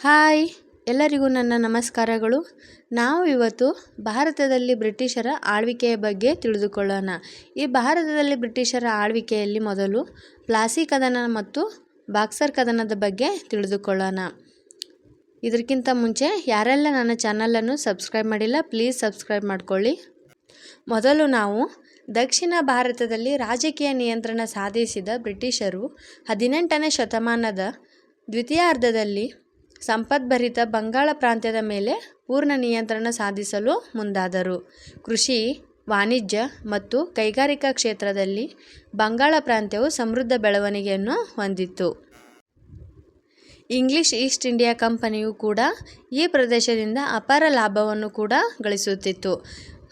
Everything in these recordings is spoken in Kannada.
ಹಾಯ್, ಎಲ್ಲರಿಗೂ ನನ್ನ ನಮಸ್ಕಾರಗಳು. ನಾವು ಇವತ್ತು ಭಾರತದಲ್ಲಿ ಬ್ರಿಟಿಷರ ಆಳ್ವಿಕೆಯ ಬಗ್ಗೆ ತಿಳಿದುಕೊಳ್ಳೋಣ. ಈ ಭಾರತದಲ್ಲಿ ಬ್ರಿಟಿಷರ ಆಳ್ವಿಕೆಯಲ್ಲಿ ಮೊದಲು ಪ್ಲಾಸಿ ಕದನ ಮತ್ತು ಬಾಕ್ಸರ್ ಕದನದ ಬಗ್ಗೆ ತಿಳಿದುಕೊಳ್ಳೋಣ. ಇದಕ್ಕಿಂತ ಮುಂಚೆ ಯಾರೆಲ್ಲ ನನ್ನ ಚಾನಲನ್ನು ಸಬ್ಸ್ಕ್ರೈಬ್ ಮಾಡಿಲ್ಲ, ಪ್ಲೀಸ್ ಸಬ್ಸ್ಕ್ರೈಬ್ ಮಾಡ್ಕೊಳ್ಳಿ. ಮೊದಲು ನಾವು ದಕ್ಷಿಣ ಭಾರತದಲ್ಲಿ ರಾಜಕೀಯ ನಿಯಂತ್ರಣ ಸಾಧಿಸಿದ ಬ್ರಿಟಿಷರು ಹದಿನೆಂಟನೇ ಶತಮಾನದ ದ್ವಿತೀಯಾರ್ಧದಲ್ಲಿ ಸಂಪದ್ಭರಿತ ಬಂಗಾಳ ಪ್ರಾಂತ್ಯದ ಮೇಲೆ ಪೂರ್ಣ ನಿಯಂತ್ರಣ ಸಾಧಿಸಲು ಮುಂದಾದರು. ಕೃಷಿ, ವಾಣಿಜ್ಯ ಮತ್ತು ಕೈಗಾರಿಕಾ ಕ್ಷೇತ್ರದಲ್ಲಿ ಬಂಗಾಳ ಪ್ರಾಂತ್ಯವು ಸಮೃದ್ಧ ಬೆಳವಣಿಗೆಯನ್ನು ಹೊಂದಿತ್ತು. ಇಂಗ್ಲಿಷ್ ಈಸ್ಟ್ ಇಂಡಿಯಾ ಕಂಪನಿಯು ಕೂಡ ಈ ಪ್ರದೇಶದಿಂದ ಅಪಾರ ಲಾಭವನ್ನು ಕೂಡ ಗಳಿಸುತ್ತಿತ್ತು.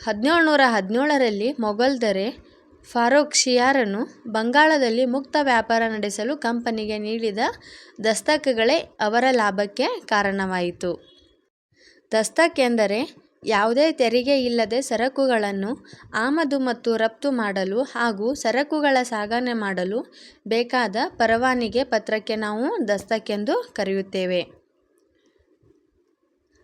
ಹದಿನೇಳು ನೂರ ಹದಿನೇಳರಲ್ಲಿ ಮೊಘಲ್ ದೊರೆ ಫಾರೂಕ್ ಶಿಯಾರನು ಬಂಗಾಳದಲ್ಲಿ ಮುಕ್ತ ವ್ಯಾಪಾರ ನಡೆಸಲು ಕಂಪನಿಗೆ ನೀಡಿದ ದಸ್ತಕಗಳೇ ಅವರ ಲಾಭಕ್ಕೆ ಕಾರಣವಾಯಿತು. ದಸ್ತಕ್ ಎಂದರೆ ಯಾವುದೇ ತೆರಿಗೆ ಇಲ್ಲದೆ ಸರಕುಗಳನ್ನು ಆಮದು ಮತ್ತು ರಫ್ತು ಮಾಡಲು ಹಾಗೂ ಸರಕುಗಳ ಸಾಗಣೆ ಮಾಡಲು ಬೇಕಾದ ಪರವಾನಿಗೆ ಪತ್ರಕ್ಕೆ ನಾವು ದಸ್ತಕ್ ಎಂದು ಕರೆಯುತ್ತೇವೆ.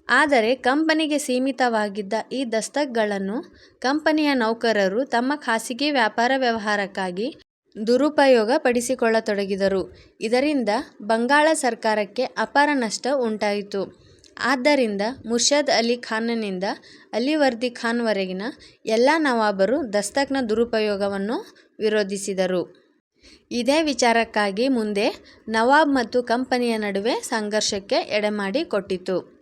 ಆದರೆ ಕಂಪನಿಗೆ ಸೀಮಿತವಾಗಿದ್ದ ಈ ದಸ್ತಕ್ಗಳನ್ನು ಕಂಪನಿಯ ನೌಕರರು ತಮ್ಮ ಖಾಸಗಿ ವ್ಯಾಪಾರ ವ್ಯವಹಾರಕ್ಕಾಗಿ ದುರುಪಯೋಗ ಪಡಿಸಿಕೊಳ್ಳತೊಡಗಿದರು ಇದರಿಂದ ಬಂಗಾಳ ಸರ್ಕಾರಕ್ಕೆ ಅಪಾರ ನಷ್ಟ ಉಂಟಾಯಿತು. ಆದ್ದರಿಂದ ಮುರ್ಷದ್ ಅಲಿ ಖಾನ್ನನಿಂದ ಅಲಿವರ್ದಿ ಖಾನ್ವರೆಗಿನ ಎಲ್ಲ ನವಾಬರು ದಸ್ತಕ್ನ ದುರುಪಯೋಗವನ್ನು ವಿರೋಧಿಸಿದರು. ಇದೇ ವಿಚಾರಕ್ಕಾಗಿ ಮುಂದೆ ನವಾಬ್ ಮತ್ತು ಕಂಪನಿಯ ನಡುವೆ ಸಂಘರ್ಷಕ್ಕೆ ಎಡೆಮಾಡಿ ಕೊಟ್ಟಿತು.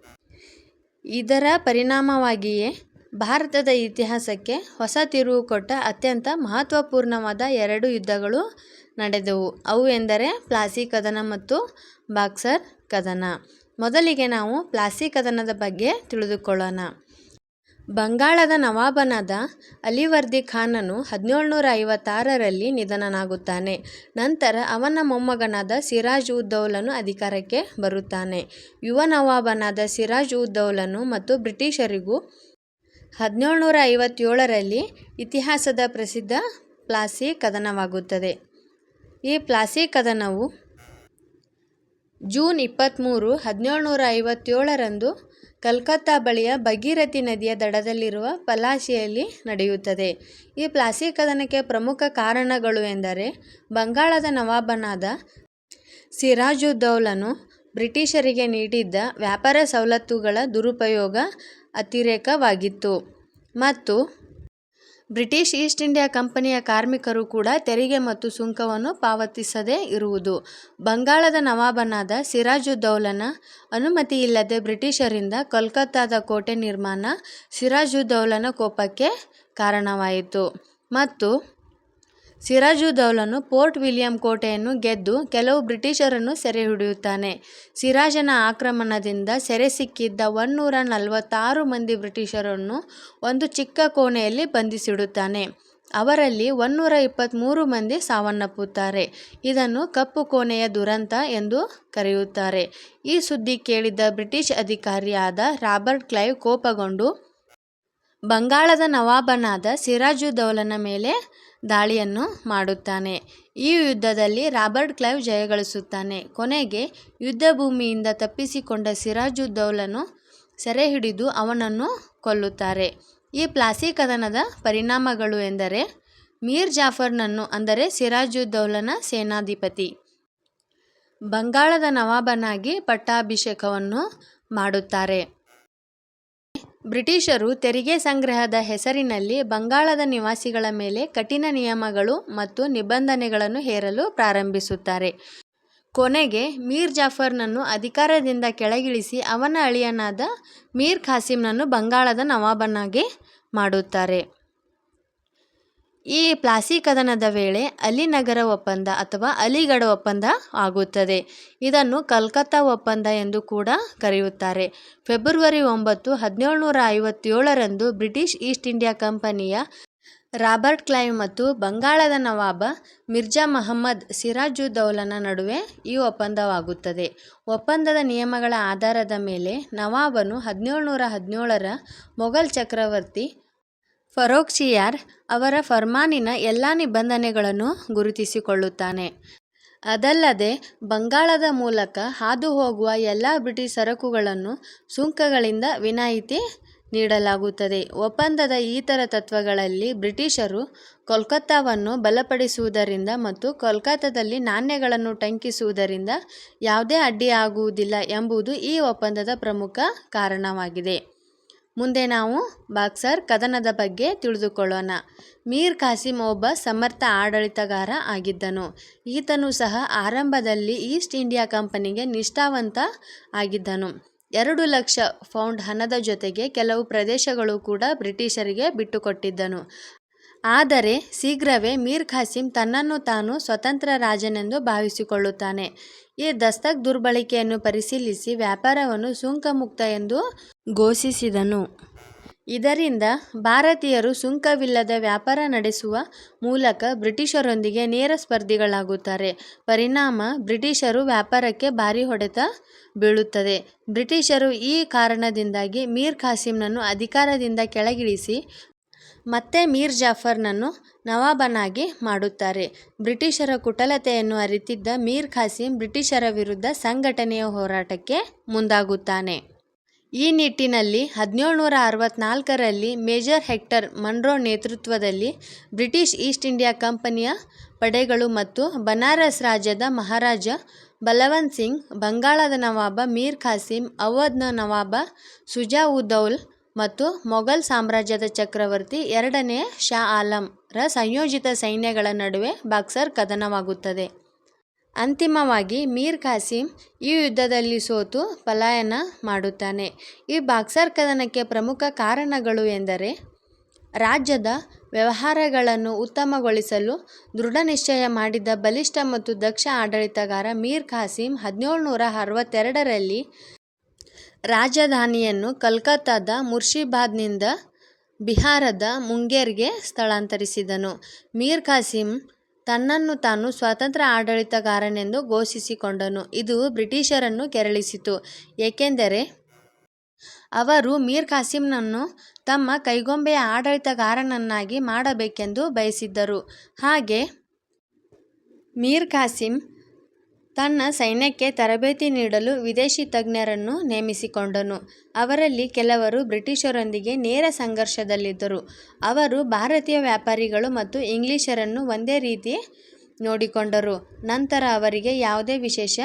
ಇದರ ಪರಿಣಾಮವಾಗಿಯೇ ಭಾರತದ ಇತಿಹಾಸಕ್ಕೆ ಹೊಸ ತಿರುವು ಕೊಟ್ಟ ಅತ್ಯಂತ ಮಹತ್ವಪೂರ್ಣವಾದ ಎರಡು ಯುದ್ಧಗಳು ನಡೆದವು. ಅವು ಎಂದರೆ ಪ್ಲಾಸಿ ಕದನ ಮತ್ತು ಬಾಕ್ಸರ್ ಕದನ. ಮೊದಲಿಗೆ ನಾವು ಪ್ಲಾಸಿ ಕದನದ ಬಗ್ಗೆ ತಿಳಿದುಕೊಳ್ಳೋಣ. ಬಂಗಾಳದ ನವಾಬನಾದ ಅಲಿವರ್ದಿ ಖಾನನು ಹದಿನೇಳುನೂರ ಐವತ್ತಾರರಲ್ಲಿ ನಿಧನನಾಗುತ್ತಾನೆ. ನಂತರ ಅವನ ಮೊಮ್ಮಗನಾದ ಸಿರಾಜ್ ಉದ್ದೌಲನು ಅಧಿಕಾರಕ್ಕೆ ಬರುತ್ತಾನೆ. ಯುವ ನವಾಬನಾದ ಸಿರಾಜ್ ಉದ್ದೌಲನು ಮತ್ತು ಬ್ರಿಟಿಷರಿಗೂ ಹದಿನೇಳುನೂರ ಐವತ್ತೇಳರಲ್ಲಿ ಇತಿಹಾಸದ ಪ್ರಸಿದ್ಧ ಪ್ಲಾಸಿ ಕದನವಾಗುತ್ತದೆ. ಈ ಪ್ಲಾಸಿ ಕದನವು ಜೂನ್ ಇಪ್ಪತ್ತ್ಮೂರು ಹದಿನೇಳುನೂರ ಐವತ್ತೇಳರಂದು ಕಲ್ಕತ್ತಾ ಬಳಿಯ ಭಗೀರಥಿ ನದಿಯ ದಡದಲ್ಲಿರುವ ಪಲಾಶಿಯಲ್ಲಿ ನಡೆಯುತ್ತದೆ. ಈ ಪ್ಲಾಸಿ ಕದನಕ್ಕೆ ಪ್ರಮುಖ ಕಾರಣಗಳು ಎಂದರೆ ಬಂಗಾಳದ ನವಾಬನಾದ ಸಿರಾಜುದ್ದೌಲನು ಬ್ರಿಟಿಷರಿಗೆ ನೀಡಿದ್ದ ವ್ಯಾಪಾರ ಸವಲತ್ತುಗಳ ದುರುಪಯೋಗ ಅತಿರೇಕವಾಗಿತ್ತು. ಮತ್ತು ಬ್ರಿಟಿಷ್ ಈಸ್ಟ್ ಇಂಡಿಯಾ ಕಂಪನಿಯ ಕಾರ್ಮಿಕರು ಕೂಡ ತೆರಿಗೆ ಮತ್ತು ಸುಂಕವನ್ನು ಪಾವತಿಸದೇ ಇರುವುದು. ಬಂಗಾಳದ ನವಾಬನಾದ ಸಿರಾಜುದ್ದೌಲನ ಅನುಮತಿಯಿಲ್ಲದೆ ಬ್ರಿಟಿಷರಿಂದ ಕೋಲ್ಕತ್ತಾದ ಕೋಟೆ ನಿರ್ಮಾಣ ಸಿರಾಜುದ್ದೌಲನ ಕೋಪಕ್ಕೆ ಕಾರಣವಾಯಿತು. ಮತ್ತು ಸಿರಾಜುದ್ದೌಲನು ಪೋರ್ಟ್ ವಿಲಿಯಂ ಕೋಟೆಯನ್ನು ಗೆದ್ದು ಕೆಲವು ಬ್ರಿಟಿಷರನ್ನು ಸೆರೆಹಿಡಿಯುತ್ತಾನೆ ಸಿರಾಜನ ಆಕ್ರಮಣದಿಂದ ಸೆರೆ ಸಿಕ್ಕಿದ್ದ ಒನ್ನೂರ ನಲವತ್ತಾರು ಮಂದಿ ಬ್ರಿಟಿಷರನ್ನು ಒಂದು ಚಿಕ್ಕ ಕೋಣೆಯಲ್ಲಿ ಬಂಧಿಸಿಡುತ್ತಾನೆ. ಅವರಲ್ಲಿ ಒನ್ನೂರ ಇಪ್ಪತ್ತ್ಮೂರು ಮಂದಿ ಸಾವನ್ನಪ್ಪುತ್ತಾರೆ. ಇದನ್ನು ಕಪ್ಪು ಕೋಣೆಯ ದುರಂತ ಎಂದು ಕರೆಯುತ್ತಾರೆ. ಈ ಸುದ್ದಿ ಕೇಳಿದ್ದ ಬ್ರಿಟಿಷ್ ಅಧಿಕಾರಿಯಾದ ರಾಬರ್ಟ್ ಕ್ಲೈವ್ ಕೋಪಗೊಂಡು ಬಂಗಾಳದ ನವಾಬನಾದ ಸಿರಾಜುದ್ದೌಲನ ಮೇಲೆ ದಾಳಿಯನ್ನು ಮಾಡುತ್ತಾನೆ. ಈ ಯುದ್ಧದಲ್ಲಿ ರಾಬರ್ಟ್ ಕ್ಲೈವ್ ಜಯಗಳಿಸುತ್ತಾನೆ. ಕೊನೆಗೆ ಯುದ್ಧಭೂಮಿಯಿಂದ ತಪ್ಪಿಸಿಕೊಂಡ ಸಿರಾಜುದ್ದೌಲನು ಸೆರೆ ಹಿಡಿದು ಅವನನ್ನು ಕೊಲ್ಲುತ್ತಾರೆ. ಈ ಪ್ಲಾಸಿ ಕದನದ ಪರಿಣಾಮಗಳು ಎಂದರೆ ಮೀರ್ ಜಾಫರ್ನನ್ನು, ಅಂದರೆ ಸಿರಾಜುದ್ದೌಲನ ಸೇನಾಧಿಪತಿ. ಬಂಗಾಳದ ನವಾಬನಾಗಿ ಪಟ್ಟಾಭಿಷೇಕವನ್ನು ಮಾಡುತ್ತಾರೆ. ಬ್ರಿಟಿಷರು ತೆರಿಗೆ ಸಂಗ್ರಹದ ಹೆಸರಿನಲ್ಲಿ ಬಂಗಾಳದ ನಿವಾಸಿಗಳ ಮೇಲೆ ಕಠಿಣ ನಿಯಮಗಳು ಮತ್ತು ನಿಬಂಧನೆಗಳನ್ನು ಹೇರಲು ಪ್ರಾರಂಭಿಸುತ್ತಾರೆ. ಕೊನೆಗೆ ಮೀರ್ ಜಾಫರ್ನನ್ನು ಅಧಿಕಾರದಿಂದ ಕೆಳಗಿಳಿಸಿ ಅವನ ಅಳಿಯನಾದ ಮೀರ್ ಖಾಸಿಂನನ್ನು ಬಂಗಾಳದ ನವಾಬನಾಗಿ ಮಾಡುತ್ತಾರೆ. ಈ ಪ್ಲಾಸಿ ಕದನದ ವೇಳೆ ಅಲಿನಗರ ಒಪ್ಪಂದ ಅಥವಾ ಅಲಿಗಢ ಒಪ್ಪಂದ ಆಗುತ್ತದೆ. ಇದನ್ನು ಕಲ್ಕತ್ತಾ ಒಪ್ಪಂದ ಎಂದು ಕೂಡ ಕರೆಯುತ್ತಾರೆ. ಫೆಬ್ರವರಿ ಒಂಬತ್ತು ಹದಿನೇಳುನೂರ ಐವತ್ತೇಳರಂದು ಬ್ರಿಟಿಷ್ ಈಸ್ಟ್ ಇಂಡಿಯಾ ಕಂಪನಿಯ ರಾಬರ್ಟ್ ಕ್ಲೈವ್ ಮತ್ತು ಬಂಗಾಳದ ನವಾಬ ಮಿರ್ಜಾ ಮಹಮ್ಮದ್ ಸಿರಾಜುದ್ದೌಲನ ನಡುವೆ ಈ ಒಪ್ಪಂದವಾಗುತ್ತದೆ. ಒಪ್ಪಂದದ ನಿಯಮಗಳ ಆಧಾರದ ಮೇಲೆ ನವಾಬನು ಹದಿನೇಳುನೂರ ಹದಿನೇಳರ ಮೊಘಲ್ ಚಕ್ರವರ್ತಿ ಫರೋಖ್ಶಿಯಾರ್ ಅವರ ಫರ್ಮಾನಿನ ಎಲ್ಲ ನಿಬಂಧನೆಗಳನ್ನು ಗುರುತಿಸಿಕೊಳ್ಳುತ್ತಾನೆ ಅದಲ್ಲದೆ, ಬಂಗಾಳದ ಮೂಲಕ ಹಾದು ಹೋಗುವ ಎಲ್ಲ ಬ್ರಿಟಿಷ್ ಸರಕುಗಳನ್ನು ಸುಂಕಗಳಿಂದ ವಿನಾಯಿತಿ ನೀಡಲಾಗುತ್ತದೆ. ಒಪ್ಪಂದದ ಇತರ ತತ್ವಗಳಲ್ಲಿ ಬ್ರಿಟಿಷರು ಕೋಲ್ಕತ್ತಾವನ್ನು ಬಲಪಡಿಸುವುದರಿಂದ ಮತ್ತು ಕೋಲ್ಕತ್ತಾದಲ್ಲಿ ನಾಣ್ಯಗಳನ್ನು ಟಂಕಿಸುವುದರಿಂದ ಯಾವುದೇ ಅಡ್ಡಿಯಾಗುವುದಿಲ್ಲ ಎಂಬುದು ಈ ಒಪ್ಪಂದದ ಪ್ರಮುಖ ಕಾರಣವಾಗಿದೆ. ಮುಂದೆ ನಾವು ಬಾಕ್ಸರ್ ಕದನದ ಬಗ್ಗೆ ತಿಳಿದುಕೊಳ್ಳೋಣ. ಮೀರ್ ಖಾಸಿಂ ಒಬ್ಬ ಸಮರ್ಥ ಆಡಳಿತಗಾರ ಆಗಿದ್ದನು. ಈತನು ಸಹ ಆರಂಭದಲ್ಲಿ ಈಸ್ಟ್ ಇಂಡಿಯಾ ಕಂಪನಿಗೆ ನಿಷ್ಠಾವಂತ ಆಗಿದ್ದನು. ಎರಡು ಲಕ್ಷ ಪೌಂಡ್ ಹಣದ ಜೊತೆಗೆ ಕೆಲವು ಪ್ರದೇಶಗಳು ಕೂಡ ಬ್ರಿಟಿಷರಿಗೆ ಬಿಟ್ಟುಕೊಟ್ಟಿದ್ದನು. ಆದರೆ ಶೀಘ್ರವೇ ಮೀರ್ ಖಾಸಿಂ ತನ್ನನ್ನು ತಾನು ಸ್ವತಂತ್ರ ರಾಜನೆಂದು ಭಾವಿಸಿಕೊಳ್ಳುತ್ತಾನೆ. ಈ ದಸ್ತಕ್ ದುರ್ಬಳಕೆಯನ್ನು ಪರಿಶೀಲಿಸಿ ವ್ಯಾಪಾರವನ್ನು ಸುಂಕ ಮುಕ್ತ ಎಂದು ಘೋಷಿಸಿದನು. ಇದರಿಂದ ಭಾರತೀಯರು ಸುಂಕವಿಲ್ಲದ ವ್ಯಾಪಾರ ನಡೆಸುವ ಮೂಲಕ ಬ್ರಿಟಿಷರೊಂದಿಗೆ ನೇರ ಸ್ಪರ್ಧಿಗಳಾಗುತ್ತಾರೆ. ಪರಿಣಾಮ ಬ್ರಿಟಿಷರು ವ್ಯಾಪಾರಕ್ಕೆ ಭಾರಿ ಹೊಡೆತ ಬೀಳುತ್ತದೆ. ಬ್ರಿಟಿಷರು ಈ ಕಾರಣದಿಂದಾಗಿ ಮೀರ್ ಖಾಸಿಂನನ್ನು ಅಧಿಕಾರದಿಂದ ಕೆಳಗಿಳಿಸಿ ಮತ್ತೆ ಮೀರ್ ಜಾಫರ್ನನ್ನು ನವಾಬನಾಗಿ ಮಾಡುತ್ತಾರೆ. ಬ್ರಿಟಿಷರ ಕುಟಲತೆಯನ್ನು ಅರಿತಿದ್ದ ಮೀರ್ ಖಾಸಿಂ ಬ್ರಿಟಿಷರ ವಿರುದ್ಧ ಸಂಘಟನೆಯ ಹೋರಾಟಕ್ಕೆ ಮುಂದಾಗುತ್ತಾನೆ. ಈ ನಿಟ್ಟಿನಲ್ಲಿ ಹದಿನೇಳುನೂರ ಅರವತ್ನಾಲ್ಕರಲ್ಲಿ ಮೇಜರ್ ಹೆಕ್ಟರ್ ಮನ್ರೋ ನೇತೃತ್ವದಲ್ಲಿ ಬ್ರಿಟಿಷ್ ಈಸ್ಟ್ ಇಂಡಿಯಾ ಕಂಪನಿಯ ಪಡೆಗಳು ಮತ್ತು ಬನಾರಸ್ ರಾಜ್ಯದ ಮಹಾರಾಜ ಬಲವಂತ್ ಸಿಂಗ್, ಬಂಗಾಳದ ನವಾಬ ಮೀರ್ ಖಾಸಿಂ, ಅವಧ್ನ ನವಾಬ ಶುಜಾ-ಉದ್-ದೌಲ ಮತ್ತು ಮೊಘಲ್ ಸಾಮ್ರಾಜ್ಯದ ಚಕ್ರವರ್ತಿ ಎರಡನೇ ಶಾ ಆಲಂ ರ ಸಂಯೋಜಿತ ಸೈನ್ಯಗಳ ನಡುವೆ ಬಾಕ್ಸರ್ ಕದನವಾಗುತ್ತದೆ. ಅಂತಿಮವಾಗಿ ಮೀರ್ ಖಾಸಿಂ ಈ ಯುದ್ಧದಲ್ಲಿ ಸೋತು ಪಲಾಯನ ಮಾಡುತ್ತಾನೆ. ಈ ಬಾಕ್ಸರ್ ಕದನಕ್ಕೆ ಪ್ರಮುಖ ಕಾರಣಗಳು ಎಂದರೆ, ರಾಜ್ಯದ ವ್ಯವಹಾರಗಳನ್ನು ಉತ್ತಮಗೊಳಿಸಲು ದೃಢನಿಶ್ಚಯ ಮಾಡಿದ್ದ ಬಲಿಷ್ಠ ಮತ್ತು ದಕ್ಷ ಆಡಳಿತಗಾರ ಮೀರ್ ಖಾಸಿಂ ಹದಿನೇಳುನೂರ ಅರವತ್ತೆರಡರಲ್ಲಿ ರಾಜಧಾನಿಯನ್ನು ಕಲ್ಕತ್ತಾದ ಮುರ್ಷಿಬಾದ್ನಿಂದ ಬಿಹಾರದ ಮುಂಗೇರ್ಗೆ ಸ್ಥಳಾಂತರಿಸಿದನು. ಮೀರ್ ಖಾಸಿಂ ತನ್ನನ್ನು ತಾನು ಸ್ವತಂತ್ರ ಆಡಳಿತಗಾರನೆಂದು ಘೋಷಿಸಿಕೊಂಡನು. ಇದು ಬ್ರಿಟಿಷರನ್ನು ಕೆರಳಿಸಿತು, ಏಕೆಂದರೆ ಅವರು ಮೀರ್ ಖಾಸಿಂನನ್ನು ತಮ್ಮ ಕೈಗೊಂಬೆಯ ಆಡಳಿತಗಾರನನ್ನಾಗಿ ಮಾಡಬೇಕೆಂದು ಬಯಸಿದ್ದರು. ಹಾಗೆ ಮೀರ್ ಖಾಸಿಂ ತನ್ನ ಸೈನ್ಯಕ್ಕೆ ತರಬೇತಿ ನೀಡಲು ವಿದೇಶಿ ತಜ್ಞರನ್ನು ನೇಮಿಸಿಕೊಂಡನು. ಅವರಲ್ಲಿ ಕೆಲವರು ಬ್ರಿಟಿಷರೊಂದಿಗೆ ನೇರ ಸಂಘರ್ಷದಲ್ಲಿದ್ದರು. ಅವರು ಭಾರತೀಯ ವ್ಯಾಪಾರಿಗಳು ಮತ್ತು ಇಂಗ್ಲಿಷರನ್ನು ಒಂದೇ ರೀತಿ ನೋಡಿಕೊಂಡರು. ನಂತರ ಅವರಿಗೆ ಯಾವುದೇ ವಿಶೇಷ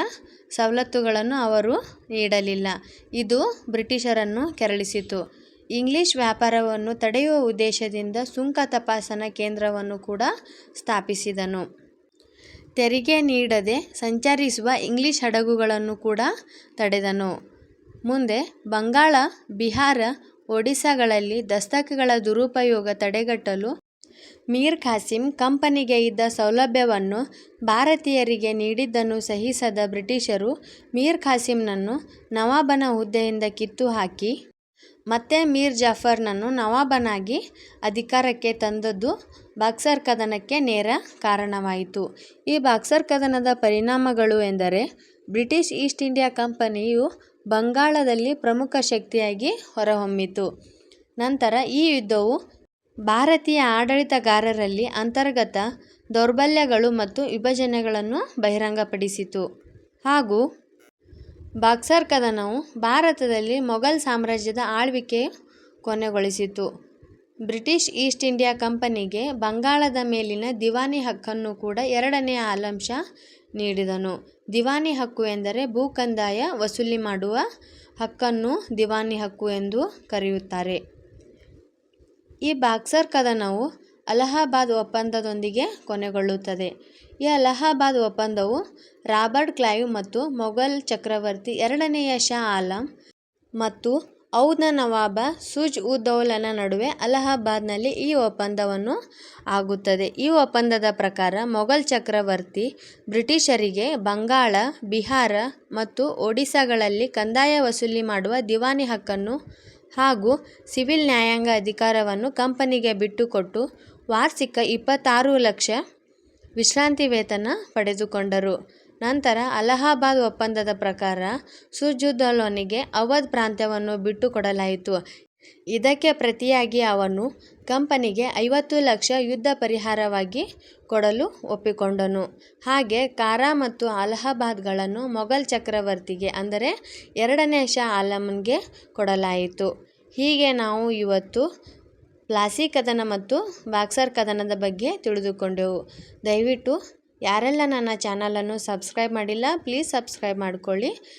ಸವಲತ್ತುಗಳನ್ನು ಅವರು ನೀಡಲಿಲ್ಲ. ಇದು ಬ್ರಿಟಿಷರನ್ನು ಕೆರಳಿಸಿತು. ಇಂಗ್ಲಿಷ್ ವ್ಯಾಪಾರವನ್ನು ತಡೆಯುವ ಉದ್ದೇಶದಿಂದ ಸುಂಕ ತಪಾಸಣಾ ಕೇಂದ್ರವನ್ನು ಕೂಡ ಸ್ಥಾಪಿಸಿದನು. ತೆರಿಗೆ ನೀಡದೆ ಸಂಚರಿಸುವ ಇಂಗ್ಲಿಷ್ ಹಡಗುಗಳನ್ನು ಕೂಡ ತಡೆದನು. ಮುಂದೆ ಬಂಗಾಳ, ಬಿಹಾರ, ಒಡಿಶಾಗಳಲ್ಲಿ ದಸ್ತಕಗಳ ದುರುಪಯೋಗ ತಡೆಗಟ್ಟಲು ಮೀರ್ ಖಾಸಿಂ ಕಂಪನಿಗೆ ಇದ್ದ ಸೌಲಭ್ಯವನ್ನು ಭಾರತೀಯರಿಗೆ ನೀಡಿದ್ದನ್ನು ಸಹಿಸದ ಬ್ರಿಟಿಷರು ಮೀರ್ ಖಾಸಿಂನನ್ನು ನವಾಬನ ಹುದ್ದೆಯಿಂದ ಕಿತ್ತು ಹಾಕಿ ಮತ್ತೆ ಮೀರ್ ಜಾಫರ್ನನ್ನು ನವಾಬನಾಗಿ ಅಧಿಕಾರಕ್ಕೆ ತಂದದ್ದು ಬಾಕ್ಸರ್ ಕದನಕ್ಕೆ ನೇರ ಕಾರಣವಾಯಿತು. ಈ ಬಾಕ್ಸರ್ ಕದನದ ಪರಿಣಾಮಗಳು ಎಂದರೆ ಬ್ರಿಟಿಷ್ ಈಸ್ಟ್ ಇಂಡಿಯಾ ಕಂಪನಿಯು ಬಂಗಾಳದಲ್ಲಿ ಪ್ರಮುಖ ಶಕ್ತಿಯಾಗಿ ಹೊರಹೊಮ್ಮಿತು. ನಂತರ ಈ ಯುದ್ಧವು ಭಾರತೀಯ ಆಡಳಿತಗಾರರಲ್ಲಿ ಅಂತರ್ಗತ ದೌರ್ಬಲ್ಯಗಳು ಮತ್ತು ವಿಭಜನೆಗಳನ್ನು ಬಹಿರಂಗಪಡಿಸಿತು. ಹಾಗೂ ಬಕ್ಸರ್ ಕದನವು ಭಾರತದಲ್ಲಿ ಮೊಘಲ್ ಸಾಮ್ರಾಜ್ಯದ ಆಳ್ವಿಕೆ ಕೊನೆಗೊಳಿಸಿತು. ಬ್ರಿಟಿಷ್ ಈಸ್ಟ್ ಇಂಡಿಯಾ ಕಂಪನಿಗೆ ಬಂಗಾಳದ ಮೇಲಿನ ದಿವಾನಿ ಹಕ್ಕನ್ನು ಕೂಡ ಎರಡನೆಯ ಆಲಂ ನೀಡಿದನು. ದಿವಾನಿ ಹಕ್ಕು ಎಂದರೆ ಭೂ ಕಂದಾಯ ವಸೂಲಿ ಮಾಡುವ ಹಕ್ಕನ್ನು ದಿವಾನಿ ಹಕ್ಕು ಎಂದು ಕರೆಯುತ್ತಾರೆ. ಈ ಬಾಕ್ಸರ್ ಕದನವು ಅಲಹಾಬಾದ್ ಒಪ್ಪಂದದೊಂದಿಗೆ ಕೊನೆಗೊಳ್ಳುತ್ತದೆ. ಈ ಅಲಹಾಬಾದ್ ಒಪ್ಪಂದವು ರಾಬರ್ಟ್ ಕ್ಲೈವ್ ಮತ್ತು ಮೊಘಲ್ ಚಕ್ರವರ್ತಿ ಎರಡನೆಯ ಶಾ ಆಲಂ ಮತ್ತು ಔದ್ನ ನವಾಬ ಸುಜ್ ಉದ್ದೌಲನ ನಡುವೆ ಅಲಹಾಬಾದ್ನಲ್ಲಿ ಈ ಒಪ್ಪಂದವನ್ನು ಆಗುತ್ತದೆ. ಈ ಒಪ್ಪಂದದ ಪ್ರಕಾರ ಮೊಘಲ್ ಚಕ್ರವರ್ತಿ ಬ್ರಿಟಿಷರಿಗೆ ಬಂಗಾಳ, ಬಿಹಾರ ಮತ್ತು ಒಡಿಶಾಗಳಲ್ಲಿ ಕಂದಾಯ ವಸೂಲಿ ಮಾಡುವ ದಿವಾನಿ ಹಕ್ಕನ್ನು ಹಾಗೂ ಸಿವಿಲ್ ನ್ಯಾಯಾಂಗ ಅಧಿಕಾರವನ್ನು ಕಂಪನಿಗೆ ಬಿಟ್ಟುಕೊಟ್ಟು ವಾರ್ಷಿಕ ಇಪ್ಪತ್ತಾರು ಲಕ್ಷ ವಿಶ್ರಾಂತಿ ವೇತನ ಪಡೆದುಕೊಂಡರು. ನಂತರ ಅಲಹಾಬಾದ್ ಒಪ್ಪಂದದ ಪ್ರಕಾರ ಶುಜ್-ಉದ್-ದೌಲನಿಗೆ ಅವಧ್ ಪ್ರಾಂತ್ಯವನ್ನು ಬಿಟ್ಟುಕೊಡಲಾಯಿತು. ಇದಕ್ಕೆ ಪ್ರತಿಯಾಗಿ ಅವನು ಕಂಪನಿಗೆ ಐವತ್ತು ಲಕ್ಷ ಯುದ್ಧ ಪರಿಹಾರವಾಗಿ ಕೊಡಲು ಒಪ್ಪಿಕೊಂಡನು. ಹಾಗೆ ಕಾರಾ ಮತ್ತು ಅಲಹಾಬಾದ್ಗಳನ್ನು ಮೊಘಲ್ ಚಕ್ರವರ್ತಿಗೆ, ಅಂದರೆ ಎರಡನೇ ಶಾ ಆಲಂಗೆ ಕೊಡಲಾಯಿತು. ಹೀಗೆ ನಾವು ಇವತ್ತು ಪ್ಲಾಸಿ ಕದನ ಮತ್ತು ಬಾಕ್ಸರ್ ಕದನದ ಬಗ್ಗೆ ತಿಳಿದುಕೊಂಡೆವು. ದಯವಿಟ್ಟು ಯಾರೆಲ್ಲ ನನ್ನ ಚಾನಲನ್ನು ಸಬ್ಸ್ಕ್ರೈಬ್ ಮಾಡಿಲ್ಲ, ಪ್ಲೀಸ್ ಸಬ್ಸ್ಕ್ರೈಬ್ ಮಾಡ್ಕೊಳ್ಳಿ.